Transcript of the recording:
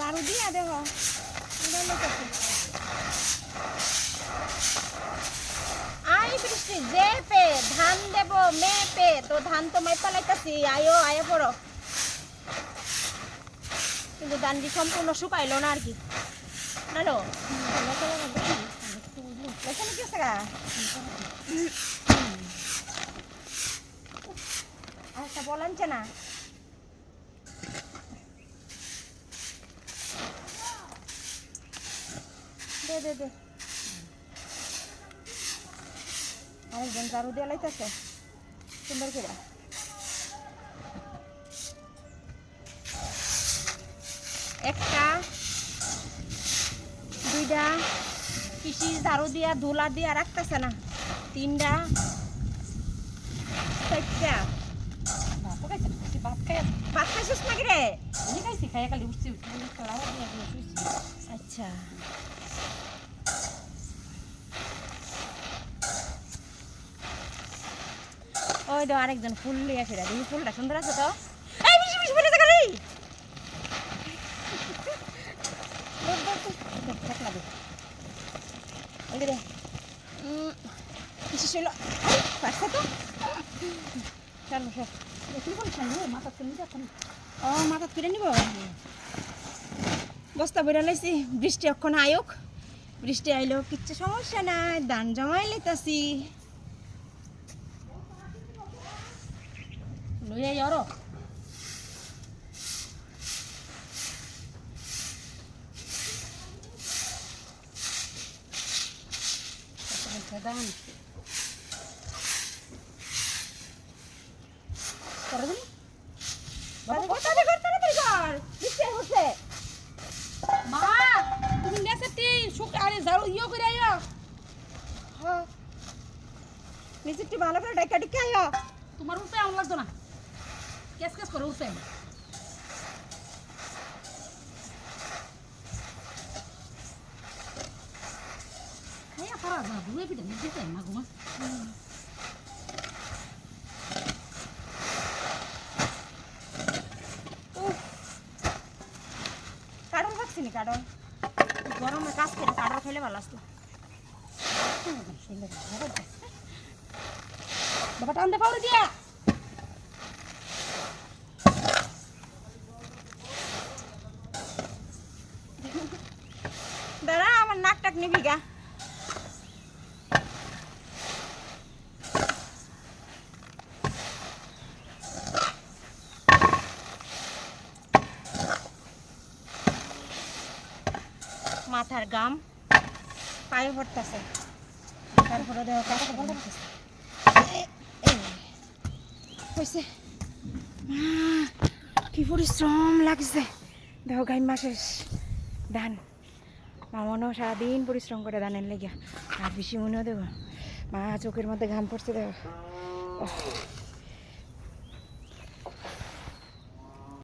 ঝাড়ু দিয়া দেখো। আই বৃষ্টি যে পে ধান দেব মে পে তো ধান তো মাই পালাইতাছি আয়ো, আয় পড়ো কিন্তু ধানটি সম্পূর্ণ শুকাইলো না আর কি। হ্যালো? এখানে আচ্ছা বলানছে না। দে দে দে। আরেকজন ঝাড়ু দিয়ে লাইতেছে। সুন্দর করে। একটা দুইটা পিসি ঝাড়ু দিয়া ধুলা দিয়া রাখতেছে না। তিনটা চারটা। ভাত খাইছিস নাকি রে? খাইছি খাইয়া খালি উঠছি আচ্ছা। ওই তো আরেকজন ফুল লিয়ে আসে দেখি ফুলটা সুন্দর আছে তো। এই, বেশি বেশি ফেলে দেখা বস্তা বেড়ে লাইছি, বৃষ্টি অক্ষণ আয়োক। বৃষ্টি আইলো, কিচ্ছু সমস্যা নাই, ধান জমাই লইতাছি। লইয়া ইয়ারো দাম করে দিলি বাবা তাড়াতাড়ি কর তাড়াতাড়ি কর বৃষ্টি হচ্ছে মা তুমি নেছে টি শুক আরে ঝাড়ু ইয়ে করে আইয়া হ্যাঁ নিচে একটু ভালো করে ডাইকা ডিকা আয় তোমার উঠে আমার লাগতো না কেস কেস করে উঠে খাইয়া পারা যা ধুয়ে পিঠে নিজে চাই না ঘুমা কাটল খাচ্ছি নি কাটল গরমে কাজ করে কাটল খেলে ভালো আসতো বাবা টান দে পাউরে দিয়া টাক নিবি গা। মাথার গাম পায়ে ভরতেছে তারপরে দেহ হয়েছে কি পরিশ্রম লাগছে। দেহ গাই মাসের ধান। মামনও সারাদিন পরিশ্রম করে দানের লেগে আর বেশি মনেও দেবো। মা চোখের মধ্যে ঘাম পড়ছে দেবো